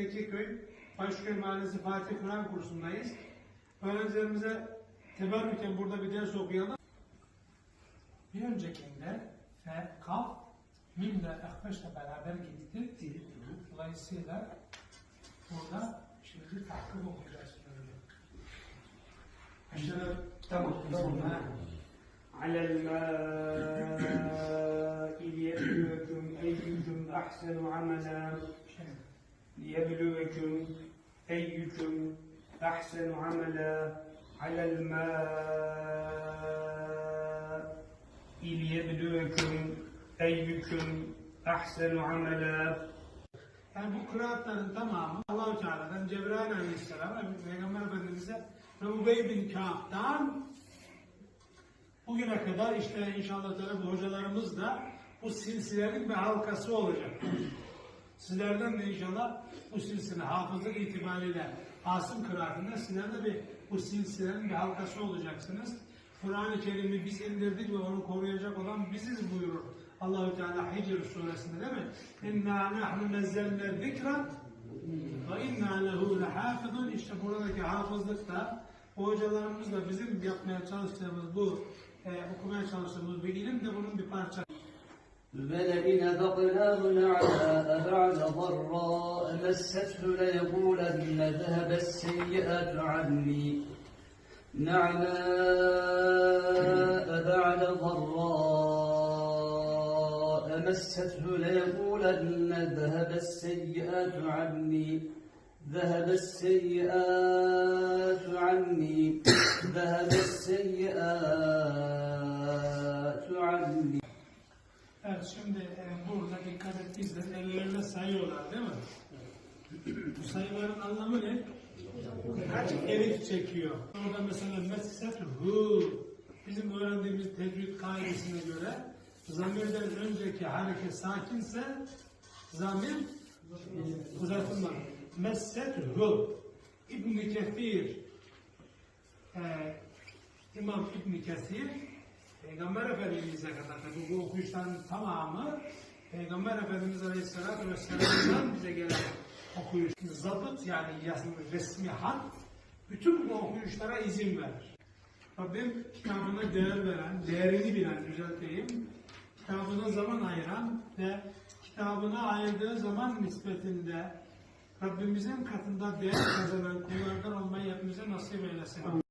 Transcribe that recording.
Tekeköy, Başköy Mahallesi Fatih Kur'an kursundayız. Öğrencilerimize teberrüken burada bir ders okuyalım. Bir öncekinde fe, kaf, mimle, ehbeşle beraber gitti. Dolayısıyla burada şimdi takip okuyacağız. Aşağı tamam. Tamam. Alel ma'i yebdüküm eyyüdüm ahsenu amelen. Şey, ليبلوكم أيكم أحسن عملا على الماء ليبلوكم أيكم أحسن عملا Yani bu kıraatların tamamı Allah-u Teala'dan Cebrail Aleyhisselam ve Peygamber Efendimiz'e ve Ubey bin Ka'b'dan bugüne kadar işte inşallah Teala bu hocalarımız da bu silsilenin bir halkası olacak. Sizlerden de inşallah bu silsile hafızlık itibariyle Asım kıraatında sizler de bir bu silsilenin bir halkası olacaksınız. Kur'an-ı Kerim'i biz indirdik ve onu koruyacak olan biziz buyurur. Allahü Teala Hicr suresinde değil mi? İnna nahnu nezzelne zikra ve inna lehu lehafizun. İşte buradaki hafızlıkta bu hocalarımızla bizim yapmaya çalıştığımız bu e, okumaya çalıştığımız bir ilim de bunun bir parçası. ولئن ذقناه نعماء بعد ضراء مسته ليقولن ذهب السيئات عني. نعماء بعد ضراء مسته ليقولن ذهب السيئات عني. ذهب السيئات عني. ذهب السيئات Evet şimdi e, burada dikkat ettiysen ellerine sayıyorlar değil mi? Bu sayıların anlamı ne? Kaç elif çekiyor? Orada mesela messetuhu bizim öğrendiğimiz tecvid kaidesine göre zamirden önceki hareket sakinse zamir uzatılmalı. Messetuhu İbn-i Kethir e, İmam İbn Kesir Peygamber Efendimiz'e kadar tabi bu okuyuşların tamamı Peygamber Efendimiz Aleyhisselatü Vesselam'dan bize gelen okuyuş. Zabıt yani yazılı resmi harf bütün bu okuyuşlara izin verir. Rabbim kitabına değer veren, değerini bilen düzelteyim, kitabına zaman ayıran ve kitabına ayırdığı zaman nispetinde Rabbimizin katında değer kazanan kullardan olmayı hepimize nasip eylesin.